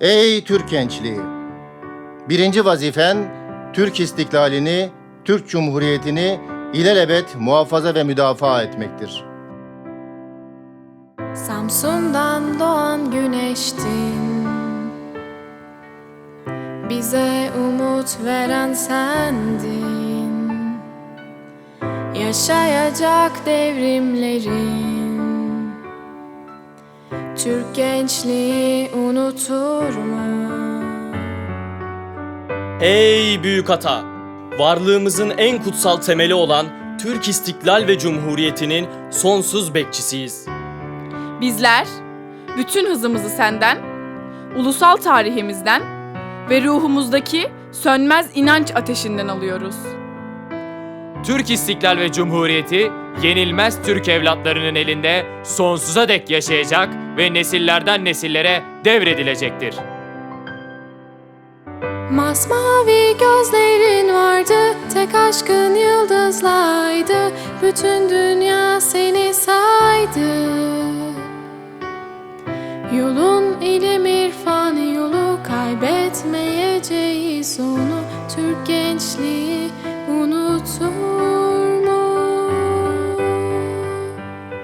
Ey Türk gençliği! Birinci vazifen Türk istiklalini, Türk Cumhuriyeti'ni ilelebet muhafaza ve müdafaa etmektir. Samsun'dan doğan güneştin Bize umut veren sendin Yaşayacak devrimlerin Türk gençliği unutur mu? Ey büyük ata! Varlığımızın en kutsal temeli olan Türk İstiklal ve Cumhuriyeti'nin sonsuz bekçisiyiz. Bizler bütün hızımızı senden, ulusal tarihimizden ve ruhumuzdaki sönmez inanç ateşinden alıyoruz. Türk İstiklal ve Cumhuriyeti yenilmez Türk evlatlarının elinde sonsuza dek yaşayacak ve nesillerden nesillere devredilecektir. Masmavi gözlerin vardı, tek aşkın yıldızlaydı. Bütün dünya seni saydı. Yolun ilim irfan yolu kaybetmeyeceğiz onu. Türk gençliği